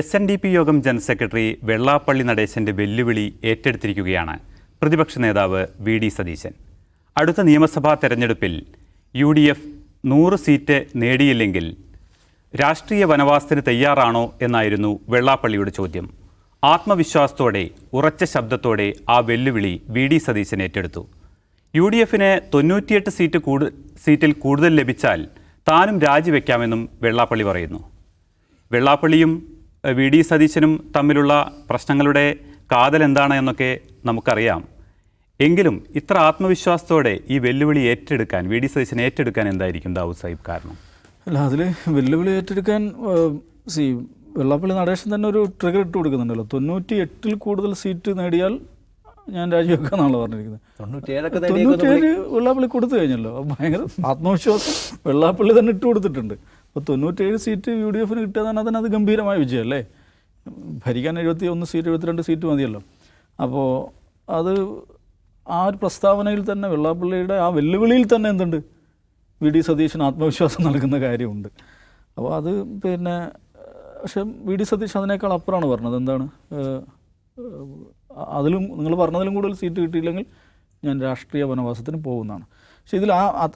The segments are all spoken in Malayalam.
എസ് എൻ ഡി പി യോഗം ജനറൽ സെക്രട്ടറി വെള്ളാപ്പള്ളി നടേശന്റെ വെല്ലുവിളി ഏറ്റെടുത്തിരിക്കുകയാണ്. പ്രതിപക്ഷ നേതാവ് വി ഡി സതീശൻ. അടുത്ത നിയമസഭാ തെരഞ്ഞെടുപ്പിൽ യു ഡി എഫ് നൂറ് സീറ്റ് നേടിയില്ലെങ്കിൽ രാഷ്ട്രീയ വനവാസത്തിന് തയ്യാറാണോ എന്നായിരുന്നു വെള്ളാപ്പള്ളിയുടെ ചോദ്യം. ആത്മവിശ്വാസത്തോടെ ഉറച്ച ശബ്ദത്തോടെ ആ വെല്ലുവിളി വി ഡി സതീശൻ ഏറ്റെടുത്തു. യു ഡി എഫിന് തൊണ്ണൂറ്റിയെട്ട് സീറ്റ് കൂടു സീറ്റിൽ കൂടുതൽ ലഭിച്ചാൽ താനും രാജിവെക്കാമെന്നും വെള്ളാപ്പള്ളി പറയുന്നു. വെള്ളാപ്പള്ളിയും വി. ഡി. സതീശനും തമ്മിലുള്ള പ്രശ്നങ്ങളുടെ കാതൽ എന്താണ് എന്നൊക്കെ നമുക്കറിയാം. എങ്കിലും ഇത്ര ആത്മവിശ്വാസത്തോടെ ഈ വെല്ലുവിളി ഏറ്റെടുക്കാൻ വി. ഡി. സതീശൻ ഏറ്റെടുക്കാൻ എന്തായിരിക്കും ദാവൂദ് സാഹിബ് കാരണം? അല്ല അതിൽ വെല്ലുവിളി ഏറ്റെടുക്കാൻ സി വെള്ളാപ്പള്ളി നടേശൻ തന്നെ ഒരു ട്രിഗർ ഇട്ട് കൊടുക്കുന്നുണ്ടല്ലോ. തൊണ്ണൂറ്റി എട്ടിൽ കൂടുതൽ സീറ്റ് നേടിയാൽ ഞാൻ രാജിവെക്കാന്നാണല്ലോ പറഞ്ഞിരിക്കുന്നത്. തൊണ്ണൂറ്റി തൊണ്ണൂറ്റിയേഴ് വെള്ളാപ്പള്ളി കൊടുത്തു കഴിഞ്ഞല്ലോ. ഭയങ്കര ആത്മവിശ്വാസം വെള്ളാപ്പള്ളി തന്നെ ഇട്ട് കൊടുത്തിട്ടുണ്ട്. അപ്പോൾ തൊണ്ണൂറ്റേഴ് സീറ്റ് യു ഡി എഫിന് കിട്ടിയതാണ് അതിന് അത് ഗംഭീരമായ വിജയം അല്ലേ ഭരിക്കാൻ എഴുപത്തി ഒന്ന് സീറ്റ് എഴുപത്തിരണ്ട് സീറ്റ് മതിയല്ലോ. അപ്പോൾ അത് ആ ഒരു പ്രസ്താവനയിൽ തന്നെ വെള്ളാപ്പള്ളിയുടെ ആ വെല്ലുവിളിയിൽ തന്നെ എന്തുണ്ട്? വി ഡി സതീശന് ആത്മവിശ്വാസം നൽകുന്ന കാര്യമുണ്ട്. അപ്പോൾ അത് പിന്നെ പക്ഷെ വി ഡി സതീഷ് അതിനേക്കാൾ അപ്പുറമാണ് പറഞ്ഞത്. എന്താണ്? അതിലും നിങ്ങൾ പറഞ്ഞതിലും കൂടുതൽ സീറ്റ് കിട്ടിയില്ലെങ്കിൽ ഞാൻ രാഷ്ട്രീയ വനവാസത്തിന് പോകുന്നതാണ്. പക്ഷേ ഇതിൽ ആ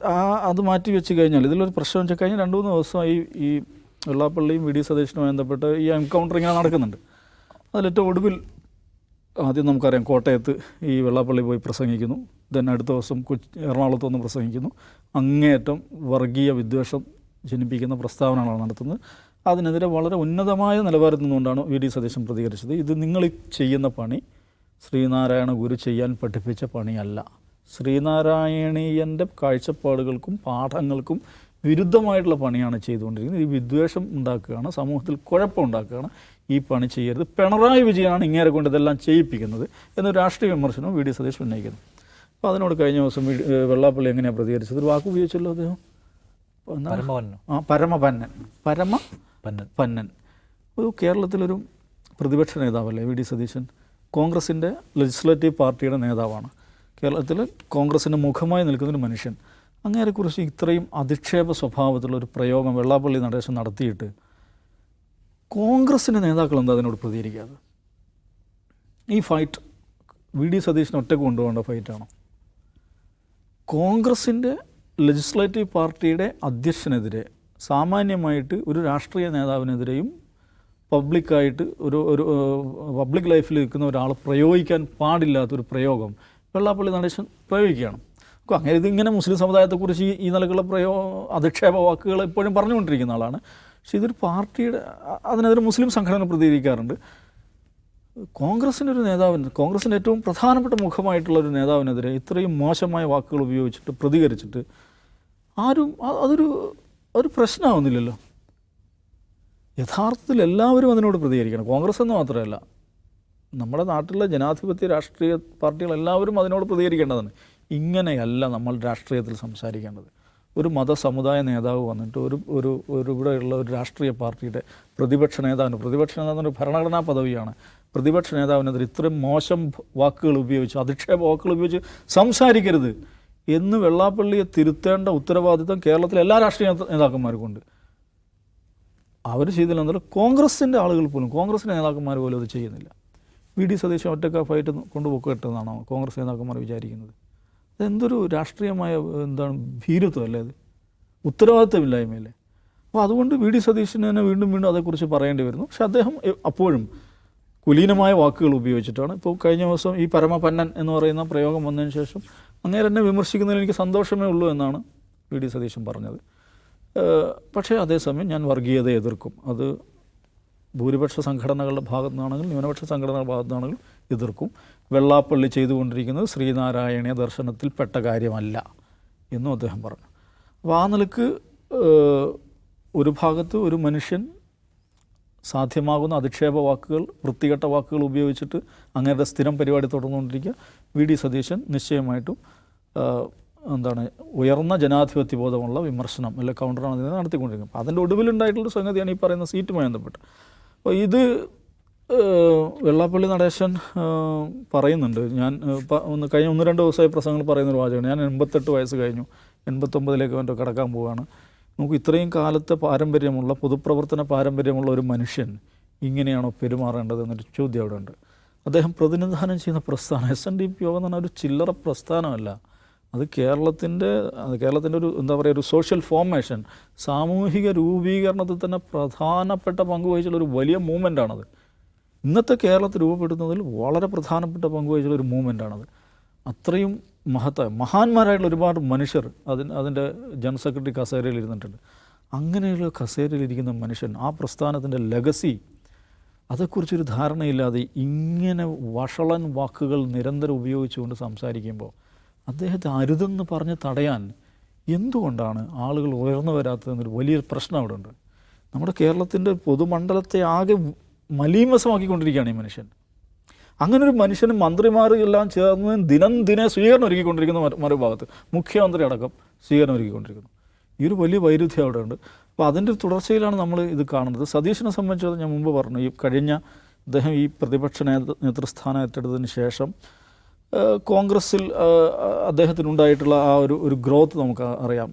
അത്- മാറ്റി വെച്ച് കഴിഞ്ഞാൽ ഇതിലൊരു പ്രശ്നം വെച്ചാൽ കഴിഞ്ഞാൽ രണ്ട് മൂന്ന് ദിവസമായി ഈ വെള്ളാപ്പള്ളിയും വി ഡി സതീശനുമായി ബന്ധപ്പെട്ട് ഈ എൻകൗണ്ടർ ഇങ്ങനെ നടക്കുന്നുണ്ട്. അതിലേറ്റവും ഒടുവിൽ ആദ്യം നമുക്കറിയാം കോട്ടയത്ത് ഈ വെള്ളാപ്പള്ളി പോയി പ്രസംഗിക്കുന്നു. ദെൻ അടുത്ത ദിവസം കൊച്ചി എറണാകുളത്ത് വന്ന് പ്രസംഗിക്കുന്നു. അങ്ങേയറ്റം വർഗീയ വിദ്വേഷം ജനിപ്പിക്കുന്ന പ്രസ്താവനകളാണ് നടത്തുന്നത്. അതിനെതിരെ വളരെ ഉന്നതമായ നിലവാരത്തിൽ നിന്നുകൊണ്ടാണ് വി ഡി സതീശൻ പ്രതികരിച്ചത്. ഇത് നിങ്ങൾ ചെയ്യുന്ന പണി ശ്രീനാരായണ ഗുരു ചെയ്യാൻ പഠിപ്പിച്ച പണിയല്ല. ശ്രീനാരായണീയന്റെ കാഴ്ചപ്പാടുകൾക്കും പാഠങ്ങൾക്കും വിരുദ്ധമായിട്ടുള്ള പണിയാണ് ചെയ്തുകൊണ്ടിരിക്കുന്നത്. ഈ വിദ്വേഷം ഉണ്ടാക്കുകയാണ് സമൂഹത്തിൽ കുഴപ്പമുണ്ടാക്കുകയാണ് ഈ പണി ചെയ്യരുത്. പിണറായി വിജയനാണ് ഇങ്ങേരെ കൊണ്ട് ഇതെല്ലാം ചെയ്യിപ്പിക്കുന്നത് എന്നൊരു രാഷ്ട്രീയ വിമർശനം വി ഡി സതീഷ് ഉന്നയിക്കുന്നു. അപ്പോൾ അതിനോട് കഴിഞ്ഞ ദിവസം വെള്ളാപ്പള്ളി എങ്ങനെയാണ് പ്രതികരിച്ചത്? ഒരു വാക്ക് ഉപയോഗിച്ചല്ലോ അദ്ദേഹം? ആ പരമപന്നൻ. പരമ പന്നൻ. പന്നൻ. ഒരു കേരളത്തിലൊരു പ്രതിപക്ഷ നേതാവല്ലേ വി ഡി സതീശൻ? കോൺഗ്രസിന്റെ ലെജിസ്ലേറ്റീവ് പാർട്ടിയുടെ നേതാവാണ്. കേരളത്തിൽ കോൺഗ്രസിന്റെ മുഖമായി നിൽക്കുന്ന ഒരു മനുഷ്യൻ അങ്ങേരെക്കുറിച്ച് ഇത്രയും അധിക്ഷേപ സ്വഭാവത്തിലുള്ള ഒരു പ്രയോഗം വെള്ളാപ്പള്ളി നടേശൻ നടത്തിയിട്ട് കോൺഗ്രസിന്റെ നേതാക്കൾ എന്താ അതിനോട് പ്രതികരിക്കാതെ ഈ ഫൈറ്റ് വി ഡി സതീഷിന് ഒറ്റയ്ക്ക് കൊണ്ടുപോകേണ്ട ഫൈറ്റാണോ? കോൺഗ്രസിന്റെ ലെജിസ്ലേറ്റീവ് പാർട്ടിയുടെ അധ്യക്ഷനെതിരെ സാമാന്യമായിട്ട് ഒരു രാഷ്ട്രീയ നേതാവിനെതിരെയും പബ്ലിക്കായിട്ട് ഒരു ഒരു പബ്ലിക് ലൈഫിൽ നിൽക്കുന്ന ഒരാൾ പ്രയോഗിക്കാൻ പാടില്ലാത്തൊരു പ്രയോഗം വെള്ളാപ്പള്ളി നടേശൻ പ്രയോഗിക്കുകയാണ്. അപ്പോൾ അങ്ങനെ ഇതിങ്ങനെ മുസ്ലിം സമുദായത്തെക്കുറിച്ച് ഈ നിലക്കുള്ള പ്രയോ അധിക്ഷേപ വാക്കുകൾ എപ്പോഴും പറഞ്ഞുകൊണ്ടിരിക്കുന്ന ആളാണ്. പക്ഷേ ഇതൊരു പാർട്ടിയുടെ അതിനെതിരെ മുസ്ലിം സംഘടന പ്രതികരിക്കാറുണ്ട്. കോൺഗ്രസിന്റെ ഒരു നേതാവിന് കോൺഗ്രസിന്റെ ഏറ്റവും പ്രധാനപ്പെട്ട മുഖമായിട്ടുള്ള ഒരു നേതാവിനെതിരെ ഇത്രയും മോശമായ വാക്കുകൾ ഉപയോഗിച്ചിട്ട് പ്രതികരിച്ചിട്ട് ആരും അതൊരു ഒരു പ്രശ്നമാവുന്നില്ലല്ലോ. യഥാർത്ഥത്തിൽ എല്ലാവരും അതിനോട് പ്രതികരിക്കണം. കോൺഗ്രസ് എന്ന് മാത്രമല്ല നമ്മുടെ നാട്ടിലെ ജനാധിപത്യ രാഷ്ട്രീയ പാർട്ടികൾ എല്ലാവരും അതിനോട് പ്രതികരിക്കേണ്ടതാണ്. ഇങ്ങനെയല്ല നമ്മൾ രാഷ്ട്രീയത്തിൽ സംസാരിക്കേണ്ടത്. ഒരു മതസമുദായ നേതാവ് വന്നിട്ട് ഒരു ഒരു ഒരു ഇവിടെയുള്ള ഒരു രാഷ്ട്രീയ പാർട്ടിയുടെ പ്രതിപക്ഷ നേതാവിന് പ്രതിപക്ഷ നേതാവിന് ഒരു ഭരണഘടനാ പദവിയാണ്. പ്രതിപക്ഷ നേതാവിനെതിരെ ഇത്രയും മോശം വാക്കുകൾ ഉപയോഗിച്ച് അധിക്ഷേപ വാക്കുകൾ ഉപയോഗിച്ച് സംസാരിക്കരുത് എന്ന് വെള്ളാപ്പള്ളിയെ തിരുത്തേണ്ട ഉത്തരവാദിത്തം കേരളത്തിലെ എല്ലാ രാഷ്ട്രീയ നേതാ- നേതാക്കന്മാർക്കുണ്ട്. അവർ ചെയ്തില്ലെന്നാൽ കോൺഗ്രസിന്റെ ആളുകൾ പോലും കോൺഗ്രസിന്റെ നേതാക്കന്മാർ പോലും അത് ചെയ്യുന്നില്ല. വി ഡി സതീശൻ ഒറ്റക്ക ഫൈറ്റ് കൊണ്ടുപോക്കെട്ടെന്നാണോ കോൺഗ്രസ് നേതാക്കന്മാർ വിചാരിക്കുന്നത്? അതെന്തൊരു രാഷ്ട്രീയമായ എന്താണ് ഭീരുത്വം അല്ലേ അത് ഉത്തരവാദിത്തമില്ലായ്മയല്ലേ? അപ്പോൾ അതുകൊണ്ട് വി ഡി സതീശന് തന്നെ വീണ്ടും വീണ്ടും അതേക്കുറിച്ച് പറയേണ്ടി വരുന്നു. പക്ഷെ അദ്ദേഹം അപ്പോഴും കുലീനമായ വാക്കുകൾ ഉപയോഗിച്ചിട്ടാണ്. ഇപ്പോൾ കഴിഞ്ഞ ദിവസം ഈ പരമപന്നൻ എന്ന് പറയുന്ന പ്രയോഗം വന്നതിന് ശേഷം അങ്ങനെ തന്നെ വിമർശിക്കുന്നതിൽ എനിക്ക് സന്തോഷമേ ഉള്ളൂ എന്നാണ് വി ഡി സതീശൻ പറഞ്ഞത്. പക്ഷേ അതേസമയം ഞാൻ വർഗീയതയെ എതിർക്കും. അത് ഭൂരിപക്ഷ സംഘടനകളുടെ ഭാഗത്തു നിന്നാണെങ്കിലും ന്യൂനപക്ഷ സംഘടനകളുടെ ഭാഗത്തു നിന്നാണെങ്കിലും എതിർക്കും. വെള്ളാപ്പള്ളി ചെയ്തുകൊണ്ടിരിക്കുന്നത് ദർശനത്തിൽ പെട്ട കാര്യമല്ല എന്നും അദ്ദേഹം പറഞ്ഞു. അപ്പോൾ ആ നിലയ്ക്ക് ഒരു ഭാഗത്ത് ഒരു മനുഷ്യൻ സാധ്യമാകുന്ന അധിക്ഷേപ വാക്കുകൾ വൃത്തികെട്ട വാക്കുകൾ ഉപയോഗിച്ചിട്ട് അങ്ങയുടെ സ്ഥിരം പരിപാടി തുടർന്നുകൊണ്ടിരിക്കുക. വി. ഡി. സതീശൻ നിശ്ചയമായിട്ടും എന്താണ് ഉയർന്ന ജനാധിപത്യ ബോധമുള്ള വിമർശനം അല്ലെ കൗണ്ടറാണ് നടത്തിക്കൊണ്ടിരിക്കുന്നത്. അപ്പോൾ അതിന്റെ ഒടുവിലുണ്ടായിട്ടുള്ള സംഗതിയാണ് ഈ പറയുന്ന സീറ്റുമായി ബന്ധപ്പെട്ട് ഇത് വെള്ളാപ്പള്ളി നടേശൻ പറയുന്നുണ്ട്. ഞാൻ ഒന്ന് കഴിഞ്ഞ ഒന്ന് രണ്ട് ദിവസമായി പ്രസംഗങ്ങൾ പറയുന്നൊരു വാചകമാണ്. ഞാൻ എൺപത്തെട്ട് വയസ്സ് കഴിഞ്ഞു. എൺപത്തൊമ്പതിലേക്ക് വേണ്ടി കടക്കാൻ പോവുകയാണ് നമുക്ക് ഇത്രയും കാലത്തെ പാരമ്പര്യമുള്ള പൊതുപ്രവർത്തന പാരമ്പര്യമുള്ള ഒരു മനുഷ്യൻ ഇങ്ങനെയാണോ പെരുമാറേണ്ടത് എന്നൊരു ചോദ്യം അവിടെ ഉണ്ട് അദ്ദേഹം പ്രതിനിധാനം ചെയ്യുന്ന പ്രസ്ഥാനം എസ് എൻ ഡി പി യോഗം എന്ന് പറഞ്ഞാൽ ഒരു ചില്ലറ പ്രസ്ഥാനമല്ല. അത് കേരളത്തിന്റെ കേരളത്തിന്റെ ഒരു എന്താ പറയുക ഒരു സോഷ്യൽ ഫോർമേഷൻ സാമൂഹിക രൂപീകരണത്തിൽ തന്നെ പ്രധാനപ്പെട്ട പങ്ക് വഹിച്ചുള്ള ഒരു വലിയ മൂവ്മെന്റാണത് ഇന്നത്തെ കേരളത്തിൽ രൂപപ്പെടുന്നതിൽ വളരെ പ്രധാനപ്പെട്ട പങ്ക് വഹിച്ചുള്ള ഒരു മൂവ്മെന്റാണത് അത്രയും മഹത്തായ മഹാന്മാരായിട്ടുള്ള ഒരുപാട് മനുഷ്യർ അതിന് അതിന്റെ ജനറൽ സെക്രട്ടറി കസേരയിൽ ഇരുന്നിട്ടുണ്ട്. അങ്ങനെയുള്ള കസേരയിൽ ഇരിക്കുന്ന മനുഷ്യൻ ആ പ്രസ്ഥാനത്തിന്റെ ലെഗസി അതേക്കുറിച്ചൊരു ധാരണയില്ലാതെ ഇങ്ങനെ വഷളൻ വാക്കുകൾ നിരന്തരം ഉപയോഗിച്ചുകൊണ്ട് സംസാരിക്കുമ്പോൾ അദ്ദേഹത്തെ അരുതെന്ന് പറഞ്ഞ് തടയാൻ എന്തുകൊണ്ടാണ് ആളുകൾ ഉയർന്നു വരാത്തതെന്നൊരു വലിയൊരു പ്രശ്നം അവിടെ ഉണ്ട്. നമ്മുടെ കേരളത്തിന്റെ പൊതുമണ്ഡലത്തെ ആകെ മലീമസമാക്കിക്കൊണ്ടിരിക്കുകയാണ് ഈ മനുഷ്യൻ. അങ്ങനെ ഒരു മനുഷ്യനും മന്ത്രിമാരെല്ലാം ചേർന്ന് ദിനം ദിനം സ്വീകരണം ഒരുക്കിക്കൊണ്ടിരിക്കുന്ന മറു- മറുഭാഗത്ത് മുഖ്യമന്ത്രി അടക്കം സ്വീകരണം ഒരുക്കിക്കൊണ്ടിരിക്കുന്നു. ഈ ഒരു വലിയ വൈരുദ്ധ്യം അവിടെ ഉണ്ട്. അപ്പോൾ അതിന്റെ തുടർച്ചയിലാണ് നമ്മൾ ഇത് കാണുന്നത്. സതീശനെ സംബന്ധിച്ചത് ഞാൻ മുമ്പ് പറഞ്ഞു ഈ കഴിഞ്ഞ അദ്ദേഹം ഈ പ്രതിപക്ഷ നേതൃ നേതൃസ്ഥാനം ഏറ്റെടുത്തതിന് ശേഷം കോൺഗ്രസ്സിൽ അദ്ദേഹത്തിനുണ്ടായിട്ടുള്ള ആ ഒരു ഒരു ഗ്രോത്ത് നമുക്ക് അറിയാം.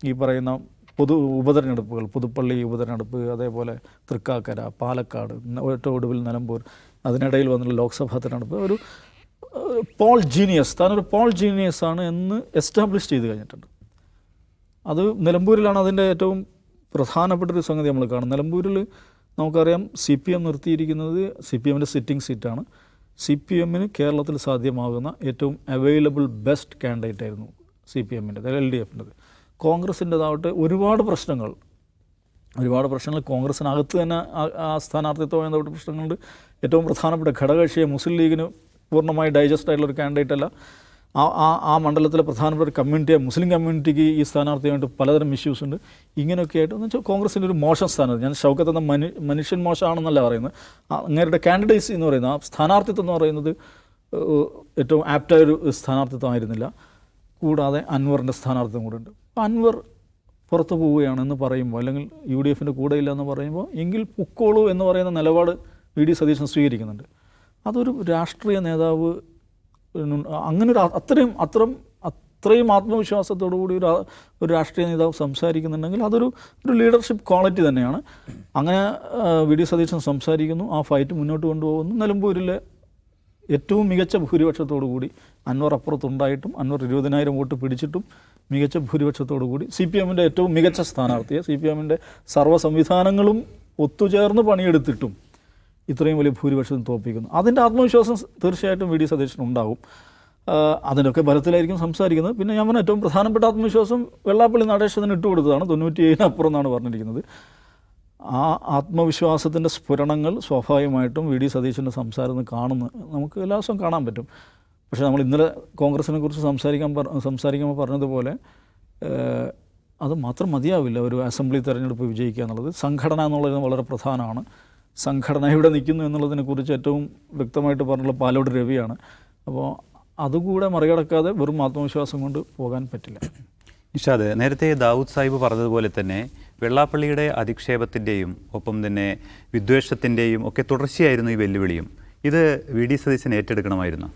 ഈ പറയുന്ന പൊതു ഉപതെരഞ്ഞെടുപ്പുകൾ പുതുപ്പള്ളി ഉപതെരഞ്ഞെടുപ്പ് അതേപോലെ തൃക്കാക്കര പാലക്കാട് ഏറ്റവും ഒടുവിൽ നിലമ്പൂർ അതിനിടയിൽ വന്നുള്ള ലോക്സഭാ തെരഞ്ഞെടുപ്പ്. ഒരു ഒരു പോൾ ജീനിയസ് താനൊരു പോൾ ജീനിയസ് ആണ് എന്ന് എസ്റ്റാബ്ലിഷ് ചെയ്ത് കഴിഞ്ഞിട്ടുണ്ട്. അത് നിലമ്പൂരിലാണ് അതിന്റെ ഏറ്റവും പ്രധാനപ്പെട്ട ഒരു സംഗതി നമ്മൾ കാണുന്നത്. നിലമ്പൂരിൽ നമുക്കറിയാം സി പി എം നിർത്തിയിരിക്കുന്നത് സി പി എമ്മിന്റെ സിറ്റിംഗ് സീറ്റാണ്. സി പി എമ്മിന് കേരളത്തിൽ സാധ്യമാകുന്ന ഏറ്റവും അവൈലബിൾ ബെസ്റ്റ് കാൻഡിഡേറ്റ് ആയിരുന്നു സി പി എമ്മിന്റെ എൽ ഡി എഫിന്റെത്. കോൺഗ്രസിന്റെതാവട്ടെ ഒരുപാട് പ്രശ്നങ്ങൾ ഒരുപാട് പ്രശ്നങ്ങൾ കോൺഗ്രസിനകത്ത് തന്നെ ആ- സ്ഥാനാർത്ഥിത്വം ബന്ധപ്പെട്ട പ്രശ്നങ്ങളുണ്ട്. ഏറ്റവും പ്രധാനപ്പെട്ട ഘടകകക്ഷിയെ മുസ്ലിം ലീഗിന് പൂർണമായി ഡൈജസ്റ്റ് ആയിട്ടുള്ള ഒരു കാൻഡിഡേറ്റ് അല്ല. ആ ആ ആ മണ്ഡലത്തിലെ പ്രധാനപ്പെട്ട ഒരു കമ്മ്യൂണിറ്റിയെ മുസ്ലിം കമ്മ്യൂണിറ്റിക്ക് ഈ സ്ഥാനാർത്ഥിയായിട്ട് പലതരം ഇഷ്യൂസ് ഉണ്ട്. ഇങ്ങനെയൊക്കെ ആയിട്ട് എന്ന് വെച്ചാൽ കോൺഗ്രസിന്റെ ഒരു മോശം സ്ഥാനാർത്ഥി ഞാൻ ഷൗക്കത്ത് എന്ന മനു മനുഷ്യൻ മോശമാണെന്നല്ല പറയുന്നത്. അങ്ങേരുടെ കാൻഡിഡേറ്റ്സ് എന്ന് പറയുന്നത് ആ സ്ഥാനാർത്ഥിത്വം എന്ന് പറയുന്നത് ഏറ്റവും ആപ്റ്റായ ഒരു സ്ഥാനാർത്ഥിത്വം ആയിരുന്നില്ല. കൂടാതെ അൻവറിന്റെ സ്ഥാനാർത്ഥിത്വം കൂടെ ഉണ്ട്. അപ്പോൾ അൻവർ പുറത്തു പോവുകയാണെന്ന് പറയുമ്പോൾ അല്ലെങ്കിൽ യു ഡി എഫിന്റെ കൂടെ ഇല്ല എന്ന് പറയുമ്പോൾ എങ്കിൽ പൊക്കോളൂ എന്ന് പറയുന്ന നിലപാട് വി ഡി സതീശൻ സ്വീകരിക്കുന്നുണ്ട്. അതൊരു രാഷ്ട്രീയ നേതാവ് അങ്ങനെ ഒരു അത്രയും അത്രയും അത്രയും ആത്മവിശ്വാസത്തോടു കൂടി ഒരു ഒരു രാഷ്ട്രീയ നേതാവ് സംസാരിക്കുന്നുണ്ടെങ്കിൽ അതൊരു ഒരു ലീഡർഷിപ്പ് ക്വാളിറ്റി തന്നെയാണ്. അങ്ങനെ വി. ഡി. സതീശൻ സംസാരിക്കുന്നു ആ ഫൈറ്റ് മുന്നോട്ട് കൊണ്ടുപോകുന്നു. നിലമ്പൂരിലെ ഏറ്റവും മികച്ച ഭൂരിപക്ഷത്തോടു കൂടി അൻവർ അപ്പുറത്തുണ്ടായിട്ടും അൻവർ ഇരുപതിനായിരം വോട്ട് പിടിച്ചിട്ടും മികച്ച ഭൂരിപക്ഷത്തോടു കൂടി സി പി എമ്മിന്റെ ഏറ്റവും മികച്ച സ്ഥാനാർത്ഥിയെ സി പി എമ്മിന്റെ സർവ സംവിധാനങ്ങളും ഒത്തുചേർന്ന് പണിയെടുത്തിട്ടും ഇത്രയും വലിയ ഭൂരിപക്ഷം തോപ്പിക്കുന്നു അതിന്റെ ആത്മവിശ്വാസം തീർച്ചയായിട്ടും വി ഡി സതീശൻ ഉണ്ടാകും അതിനൊക്കെ ബലത്തിലായിരിക്കും സംസാരിക്കുന്നത്. പിന്നെ ഞാൻ പറഞ്ഞ ഏറ്റവും പ്രധാനപ്പെട്ട ആത്മവിശ്വാസം വെള്ളാപ്പള്ളി നടേശത്തിന് ഇട്ടുകൊടുത്തതാണ് തൊണ്ണൂറ്റി ഏഴിനപ്പുറം എന്നാണ് പറഞ്ഞിരിക്കുന്നത്. ആ ആത്മവിശ്വാസത്തിന്റെ സ്ഫുരണങ്ങൾ സ്വാഭാവികമായിട്ടും വി ഡി സതീശന്റെ സംസാരം കാണുന്നു നമുക്ക് എല്ലാ ദിവസവും കാണാൻ പറ്റും. പക്ഷേ നമ്മൾ ഇന്നലെ കോൺഗ്രസിനെ കുറിച്ച് സംസാരിക്കാൻ സംസാരിക്കുമ്പോൾ പറഞ്ഞതുപോലെ അത് മാത്രം മതിയാവില്ല ഒരു അസംബ്ലി തെരഞ്ഞെടുപ്പ് വിജയിക്കുക എന്നുള്ളത്. സംഘടന എന്നുള്ളത് വളരെ പ്രധാനമാണ്. സംഘടന എവിടെ നിൽക്കുന്നു എന്നുള്ളതിനെക്കുറിച്ച് ഏറ്റവും വ്യക്തമായിട്ട് പറഞ്ഞുള്ള പാലോട് രവിയാണ്. അപ്പോൾ അതുകൂടെ മറികടക്കാതെ വെറും ആത്മവിശ്വാസം കൊണ്ട് പോകാൻ പറ്റില്ല. നിഷാദ് നേരത്തെ ദാവൂദ് സാഹിബ് പറഞ്ഞതുപോലെ തന്നെ വെള്ളാപ്പള്ളിയുടെ അധിക്ഷേപത്തിന്റെയും ഒപ്പം തന്നെ വിദ്വേഷത്തിന്റെയും ഒക്കെ തുടർച്ചയായിരുന്നു ഈ വെല്ലുവിളിയും. ഇത് വി ഡി സതീശൻ ഏറ്റെടുക്കണമായിരുന്നു?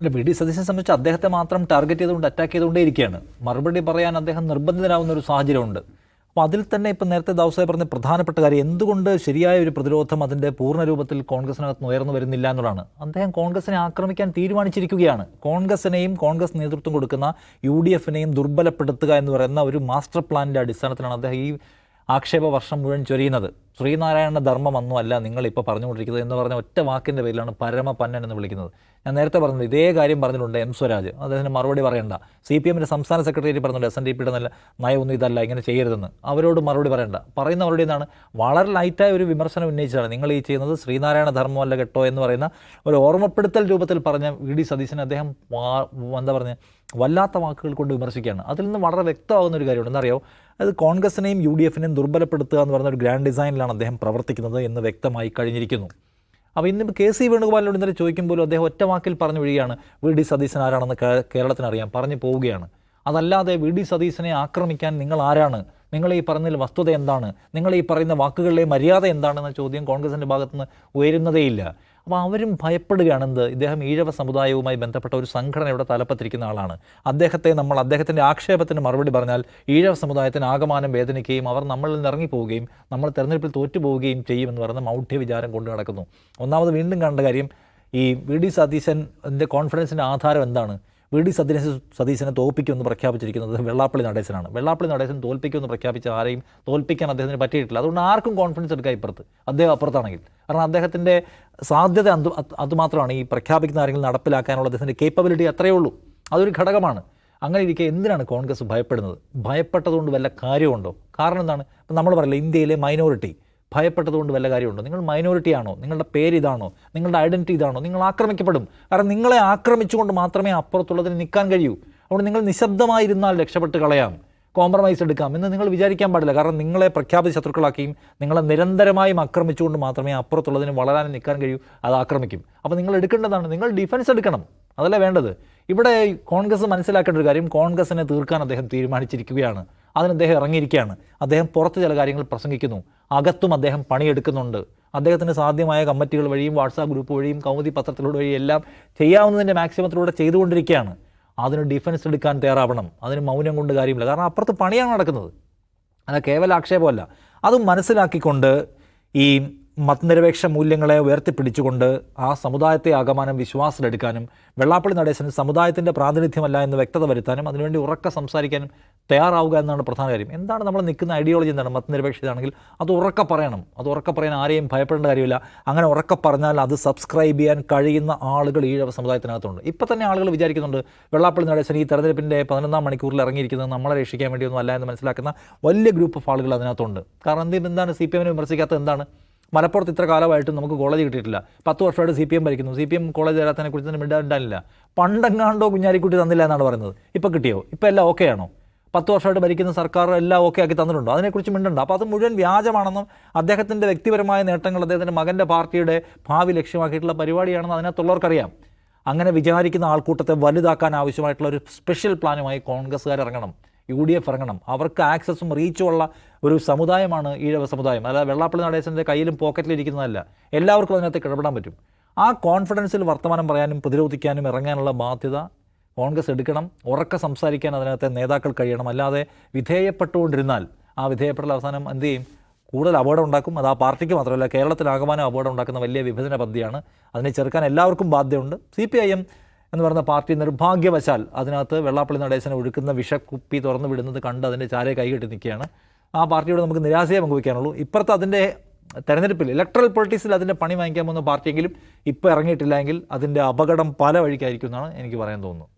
അല്ല വി ഡി സതീശനെ സംബന്ധിച്ച് അദ്ദേഹത്തെ മാത്രം ടാർഗറ്റ് ചെയ്തുകൊണ്ട് അറ്റാക്ക് ചെയ്തുകൊണ്ടേ ഇരിക്കുകയാണ്. മറുപടി പറയാൻ അദ്ദേഹം നിർബന്ധിതനാവുന്ന ഒരു സാഹചര്യമുണ്ട്. അപ്പോൾ അതിൽ തന്നെ ഇപ്പം നേരത്തെ ദാവസായി പറഞ്ഞ പ്രധാനപ്പെട്ട കാര്യം എന്തുകൊണ്ട് ശരിയായ ഒരു പ്രതിരോധം അതിന്റെ പൂർണ രൂപത്തിൽ കോൺഗ്രസിനകത്ത് ഉയർന്നു വരുന്നില്ല എന്നുള്ളതാണ്. അദ്ദേഹം കോൺഗ്രസിനെ ആക്രമിക്കാൻ തീരുമാനിച്ചിരിക്കുകയാണ്. കോൺഗ്രസിനെയും കോൺഗ്രസ് നേതൃത്വം കൊടുക്കുന്ന യു ഡി എഫിനെയും ദുർബലപ്പെടുത്തുക എന്ന് പറയുന്ന ഒരു മാസ്റ്റർ പ്ലാനിന്റെ അടിസ്ഥാനത്തിലാണ് അദ്ദേഹം ഈ ആക്ഷേപ വർഷം മുഴുവൻ ചൊരിയുന്നത്. ശ്രീനാരായണ ധർമ്മമൊന്നും അല്ല നിങ്ങൾ ഇപ്പോൾ പറഞ്ഞുകൊണ്ടിരിക്കുന്നത് എന്ന് പറഞ്ഞ ഒറ്റ വാക്കിന്റെ പേരിലാണ് പരമപന്നൻ എന്ന് വിളിക്കുന്നത്. ഞാൻ നേരത്തെ പറഞ്ഞത് ഇതേ കാര്യം പറഞ്ഞിട്ടുണ്ട് എം സ്വരാജ്. അദ്ദേഹത്തിന് മറുപടി പറയണ്ട. സി പി എമ്മിന്റെ സംസ്ഥാന സെക്രട്ടറി പറഞ്ഞിട്ടുണ്ട് എസ് എൻ ഡി പിയുടെ നല്ല നയമൊന്നും ഇതല്ല ഇങ്ങനെ ചെയ്യരുതെന്ന്. അവരോട് മറുപടി പറയണ്ട. പറയുന്ന മറുപടി എന്നാണ് വളരെ ലൈറ്റായ ഒരു വിമർശനം ഉന്നയിച്ചതാണ്. നിങ്ങൾ ഈ ചെയ്യുന്നത് ശ്രീനാരായണ ധർമ്മമല്ല കേട്ടോ എന്ന് പറയുന്ന ഒരു ഓർമ്മപ്പെടുത്തൽ രൂപത്തിൽ പറഞ്ഞ വി ഡി സതീശൻ അദ്ദേഹം എന്താ പറഞ്ഞ വല്ലാത്ത വാക്കുകൾ കൊണ്ട് വിമർശിക്കുകയാണ്. അതിൽ നിന്ന് വളരെ വ്യക്തമാകുന്ന ഒരു കാര്യമുണ്ട്. എന്നറിയോ അത് കോൺഗ്രസിനെയും യു ഡി എഫിനെയും ദുർബലപ്പെടുത്തുക എന്ന് പറഞ്ഞ ഒരു ഗ്രാൻഡ് ഡിസൈനിലാണ് അദ്ദേഹം പ്രവർത്തിക്കുന്നത് എന്ന് വ്യക്തമായി കഴിഞ്ഞിരിക്കുന്നു. അപ്പോൾ ഇന്ന് കെ സി വേണുഗോപാലിനോട് ഇന്നലെ ചോദിക്കുമ്പോഴും അദ്ദേഹം ഒറ്റ വാക്കിൽ പറഞ്ഞു വരികയാണ് വി ഡി സതീശൻ ആരാണെന്ന് കേരളത്തിന് അറിയാം. പറഞ്ഞു പോവുകയാണ്. അതല്ലാതെ വി ഡി സതീശനെ ആക്രമിക്കാൻ നിങ്ങൾ ആരാണ്? നിങ്ങൾ ഈ പറഞ്ഞതിൽ വസ്തുത എന്താണ്? നിങ്ങൾ ഈ പറയുന്ന വാക്കുകളിലെ മര്യാദ എന്താണെന്ന ചോദ്യം കോൺഗ്രസിന്റെ ഭാഗത്തുനിന്ന് ഉയരുന്നതേയില്ല. അപ്പോൾ അവരും ഭയപ്പെടുകയാണ് എന്ത്? ഇദ്ദേഹം ഈഴവ സമുദായവുമായി ബന്ധപ്പെട്ട ഒരു സംഘടനയുടെ തലപ്പത്തിരിക്കുന്ന ആളാണ്. അദ്ദേഹത്തെ നമ്മൾ അദ്ദേഹത്തിന്റെ ആക്ഷേപത്തിന് മറുപടി പറഞ്ഞാൽ ഈഴവ സമുദായത്തിന് ആകമാനം വേദനിക്കുകയും അവർ നമ്മളിൽ നിന്ന് ഇറങ്ങിപ്പോവുകയും നമ്മൾ തെരഞ്ഞെടുപ്പിൽ തോറ്റുപോവുകയും ചെയ്യുമെന്ന് പറയുന്ന മൗഢ്യ വിചാരം കൊണ്ട് നടക്കുന്നു. ഒന്നാമത് വീണ്ടും കണ്ട കാര്യം ഈ വി. ഡി. സതീശന്റെ കോൺഫിഡൻസിന്റെ ആധാരം എന്താണ്? വി ഡി സതീശ സതീശനെ തോൽപ്പിക്കുമെന്ന് പ്രഖ്യാപിച്ചിരിക്കുന്നത് വെള്ളാപ്പള്ളി നടേശനാണ്. വെള്ളാപ്പള്ളി നടേശൻ തോൽപ്പിക്കുമെന്ന് പ്രഖ്യാപിച്ച ആരെയും തോൽപ്പിക്കാൻ അദ്ദേഹത്തിന് പറ്റിയിട്ടില്ല. അതുകൊണ്ട് ആർക്കും കോൺഫിഡൻസ് എടുക്കാം ഇപ്പുറത്ത്. അദ്ദേഹം അപ്പുറത്താണെങ്കിൽ. കാരണം അദ്ദേഹത്തിന്റെ സാധ്യത അത് അതുമാത്രമാണ് ഈ പ്രഖ്യാപിക്കുന്ന ആരെങ്കിലും നടപ്പിലാക്കാനുള്ള അദ്ദേഹത്തിന്റെ കേപ്പബിലിറ്റി അത്രയേ ഉള്ളൂ. അതൊരു ഘടകമാണ്. അങ്ങനെ ഇരിക്കെ എന്തിനാണ് കോൺഗ്രസ് ഭയപ്പെടുന്നത്? ഭയപ്പെട്ടതുകൊണ്ട് വല്ല കാര്യമുണ്ടോ? കാരണം എന്താണ്? നമ്മൾ പറയില്ല ഇന്ത്യയിലെ മൈനോറിറ്റി ഭയപ്പെട്ടതുകൊണ്ട് വല്ല കാര്യമുണ്ടോ? നിങ്ങൾ മൈനോറിറ്റി ആണോ? നിങ്ങളുടെ പേര് ഇതാണോ? നിങ്ങളുടെ ഐഡന്റിറ്റി ഇതാണോ? നിങ്ങൾ ആക്രമിക്കപ്പെടും. കാരണം നിങ്ങളെ ആക്രമിച്ചുകൊണ്ട് മാത്രമേ അപ്പുറത്തുള്ളതിന് നിൽക്കാൻ കഴിയൂ. അതുകൊണ്ട് നിങ്ങൾ നിശബ്ദമായിരുന്നാൽ രക്ഷപ്പെട്ട് കളയാം. കോംപ്രമൈസ് എടുക്കാം എന്ന് നിങ്ങൾ വിചാരിക്കാൻ പാടില്ല. കാരണം നിങ്ങളെ പ്രഖ്യാപിത ശത്രുക്കളാക്കിയും നിങ്ങളെ നിരന്തരമായും ആക്രമിച്ചുകൊണ്ട് മാത്രമേ അപ്പുറത്തുള്ളതിന് വളരാനും നിൽക്കാൻ കഴിയൂ. അത് ആക്രമിക്കും. അപ്പോൾ നിങ്ങൾ എടുക്കേണ്ടതാണ്. നിങ്ങൾ ഡിഫൻസ് എടുക്കണം. അതല്ലേ വേണ്ടത്? ഇവിടെ കോൺഗ്രസ് മനസ്സിലാക്കേണ്ട ഒരു കാര്യം കോൺഗ്രസിനെ തീർക്കാൻ അദ്ദേഹം തീരുമാനിച്ചിരിക്കുകയാണ്. അതിന് അദ്ദേഹം ഇറങ്ങിയിരിക്കുകയാണ്. അദ്ദേഹം പുറത്ത് ചില കാര്യങ്ങൾ പ്രസംഗിക്കുന്നു. അകത്തും അദ്ദേഹം പണിയെടുക്കുന്നുണ്ട്. അദ്ദേഹത്തിന് സാധ്യമായ കമ്മിറ്റികൾ വഴിയും വാട്സാപ്പ് ഗ്രൂപ്പ് വഴിയും കൗമുദി പത്രത്തിലൂടെ വഴിയും എല്ലാം ചെയ്യാവുന്നതിന്റെ മാക്സിമത്തിലൂടെ ചെയ്തുകൊണ്ടിരിക്കുകയാണ്. അതിന് ഡിഫൻസ് എടുക്കാൻ തയ്യാറാവണം. അതിന് മൗനം കൊണ്ട് കാര്യമില്ല. കാരണം അപ്പുറത്ത് പണിയാണ് നടക്കുന്നത്. അല്ല കേവല ആക്ഷേപമല്ല അത് മനസ്സിലാക്കിക്കൊണ്ട് ഈ മതനിരപേക്ഷ മൂല്യങ്ങളെ ഉയർത്തിപ്പിടിച്ചുകൊണ്ട് ആ സമുദായത്തെ ആകമാനം വിശ്വാസത്തിലെടുക്കാനും വെള്ളാപ്പള്ളി നടേശന് സമുദായത്തിന്റെ പ്രാതിനിധ്യമല്ല എന്ന് വ്യക്തത വരുത്താനും അതിനുവേണ്ടി ഉറക്ക സംസാരിക്കാനും തയ്യാറാവുക എന്നാണ് പ്രധാന കാര്യം. എന്താണ് നമ്മൾ നിൽക്കുന്ന ഐഡിയോളജി എന്താണ്? മതനിരപേക്ഷതയാണെങ്കിൽ അത് ഉറക്ക പറയണം. അത് ഉറക്ക പറയാൻ ആരെയും ഭയപ്പെടേണ്ട കാര്യമില്ല. അങ്ങനെ ഉറക്ക പറഞ്ഞാൽ അത് സബ്സ്ക്രൈബ് ചെയ്യാൻ കഴിയുന്ന ആളുകൾ ഈഴവ സമുദായത്തിനകത്തുണ്ട്. ഇപ്പോൾ തന്നെ ആളുകൾ വിചാരിക്കുന്നുണ്ട് വെള്ളാപ്പള്ളി നടേശൻ ഈ തെരഞ്ഞെടുപ്പിന്റെ പതിനൊന്നാം മണിക്കൂറിൽ ഇറങ്ങിയിരിക്കുന്നത് നമ്മളെ രക്ഷിക്കാൻ വേണ്ടിയൊന്നും അല്ല എന്ന് മനസ്സിലാക്കുന്ന വലിയ ഗ്രൂപ്പ് ഓഫ് ആളുകൾ അതിനകത്തുണ്ട്. കാരണം എന്ത് എന്താണ്? സി പി എമ്മിനെ വിമർശിക്കാത്തത് എന്താണ്? മലപ്പുറത്ത് ഇത്ര കാലമായിട്ട് നമുക്ക് കോളേജ് കിട്ടിയിട്ടില്ല. പത്ത് വർഷമായിട്ട് സി പി എം ഭരിക്കുന്നു. സി പി എം കോളേജ് തരാത്തതിനെ കുറിച്ച് തന്നെ മിണ്ടാനില്ല പണ്ടെങ്ങാണ്ടോ കുഞ്ഞാലിക്കുട്ടി തന്നില്ല എന്നാണ് പറയുന്നത്. ഇപ്പോൾ കിട്ടിയോ? ഇപ്പോൾ എല്ലാം ഓക്കെ ആണോ? പത്ത് വർഷമായിട്ട് ഭരിക്കുന്ന സർക്കാർ എല്ലാം ഓക്കെ ആക്കി തന്നിട്ടുണ്ടോ? അതിനെക്കുറിച്ച് മിണ്ടണ്ട. അപ്പോൾ അത് മുഴുവൻ വ്യാജമാണെന്നും അദ്ദേഹത്തിന്റെ വ്യക്തിപരമായ നേട്ടങ്ങൾ അദ്ദേഹത്തിന്റെ മകന്റെ പാർട്ടിയുടെ ഭാവി ലക്ഷ്യമാക്കിയിട്ടുള്ള പരിപാടിയാണെന്ന് അതിനകത്തുള്ളവർക്കറിയാം. അങ്ങനെ വിചാരിക്കുന്ന ആൾക്കൂട്ടത്തെ വലുതാക്കാൻ ആവശ്യമായിട്ടുള്ള ഒരു സ്പെഷ്യൽ പ്ലാനുമായി കോൺഗ്രസ്സുകാർ ഇറങ്ങണം. യു ഡി എഫ് ഇറങ്ങണം. അവർക്ക് ആക്സസും റീച്ചും ഉള്ള ഒരു സമുദായമാണ് ഈഴവ സമുദായം. അല്ല വെള്ളാപ്പള്ളി നടേശന്റെ കയ്യിലും പോക്കറ്റിലിരിക്കുന്നതല്ല എല്ലാവർക്കും അതിനകത്ത് ഇടപെടാൻ പറ്റും. ആ കോൺഫിഡൻസിൽ വർത്തമാനം പറയാനും പ്രതിരോധിക്കാനും ഇറങ്ങാനുള്ള ബാധ്യത കോൺഗ്രസ് എടുക്കണം. ഉറക്ക സംസാരിക്കാൻ അതിനകത്തെ നേതാക്കൾ കഴിയണം. അല്ലാതെ വിധേയപ്പെട്ടുകൊണ്ടിരുന്നാൽ ആ വിധേയപ്പെടൽ അവസാനം എന്ത് ചെയ്യും? കൂടുതൽ അപകടം ഉണ്ടാക്കും. അത് ആ പാർട്ടിക്ക് മാത്രമല്ല കേരളത്തിലാകമാനം അപകടം ഉണ്ടാക്കുന്ന വലിയ വിഭജന പദ്ധതിയാണ്. അതിനെ ചെറുക്കാൻ എല്ലാവർക്കും ബാധ്യതയുണ്ട്. സി പി ഐ എം എന്ന് പറയുന്ന പാർട്ടി നിർഭാഗ്യവശാൽ അതിനകത്ത് വെള്ളാപ്പള്ളി നടേശനെ ഒഴുക്കുന്ന വിഷക്കുപ്പി തുറന്നു വിടുന്നത് കണ്ട് അതിന്റെ ചാരയെ കൈകെട്ടി നിൽക്കുകയാണ്. ആ പാർട്ടിയോട് നമുക്ക് നിരാശയെ പങ്കുവയ്ക്കാനുള്ളൂ ഇപ്പുറത്ത് അതിന്റെ തെരഞ്ഞെടുപ്പിൽ ഇലക്ട്രൽ പൊളിറ്റിക്സിൽ അതിന്റെ പണി വാങ്ങിക്കാൻ പോകുന്ന പാർട്ടിയെങ്കിലും ഇപ്പോൾ ഇറങ്ങിയിട്ടില്ലെങ്കിൽ അതിന്റെ അപകടം പല വഴിക്കായിരിക്കും എന്നാണ് എനിക്ക് പറയാൻ തോന്നുന്നത്.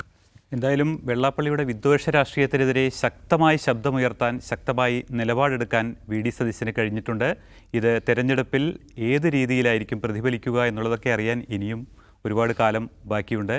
എന്തായാലും വെള്ളാപ്പള്ളിയുടെ വിദ്വേഷ രാഷ്ട്രീയത്തിനെതിരെ ശക്തമായി ശബ്ദമുയർത്താൻ ശക്തമായി നിലപാടെടുക്കാൻ വി ഡി സതീശന് കഴിഞ്ഞിട്ടുണ്ട്. ഇത് തെരഞ്ഞെടുപ്പിൽ ഏത് രീതിയിലായിരിക്കും പ്രതിഫലിക്കുക എന്നുള്ളതൊക്കെ അറിയാൻ ഇനിയും ഒരുപാട് കാലം ബാക്കിയുണ്ട്.